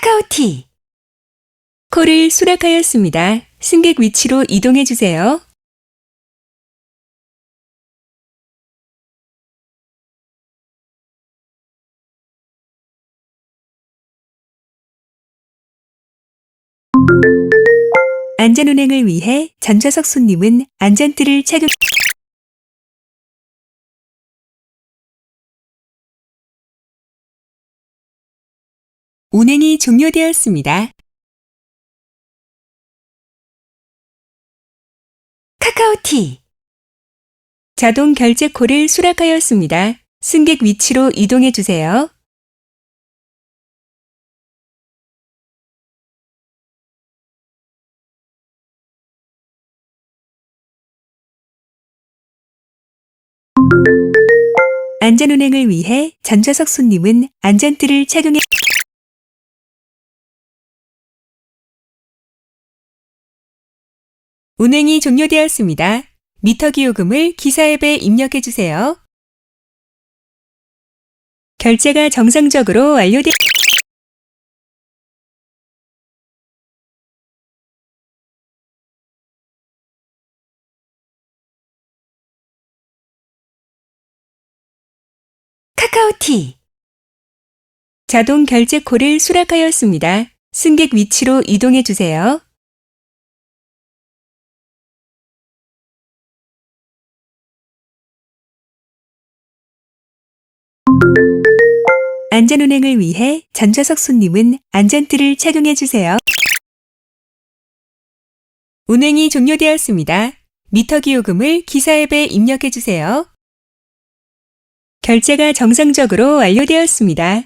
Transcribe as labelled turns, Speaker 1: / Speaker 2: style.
Speaker 1: 카카오티. 콜을 수락하였습니다. 승객 위치로 이동해 주세요. 안전운행을 위해 전좌석 손님은 안전띠를 착용 운행이 종료되었습니다. 카카오티. 자동 결제 콜을 수락하였습니다. 승객 위치로 이동해 주세요. 안전운행을 위해 전좌석 손님은 안전띠를 착용해 운행이 종료되었습니다. 미터 기 요금을 기사 앱에 입력해 주세요. 결제가 정상적으로 완료되 카카오티. 자동 결제 콜을 수락하였습니다. 승객 위치로 이동해 주세요. 안전운행을 위해 전좌석 손님은 안전띠를 착용해 주세요. 운행이 종료되었습니다. 미터 기 요금을 기사 앱에 입력해 주세요. 결제가 정상적으로 완료되었습니다.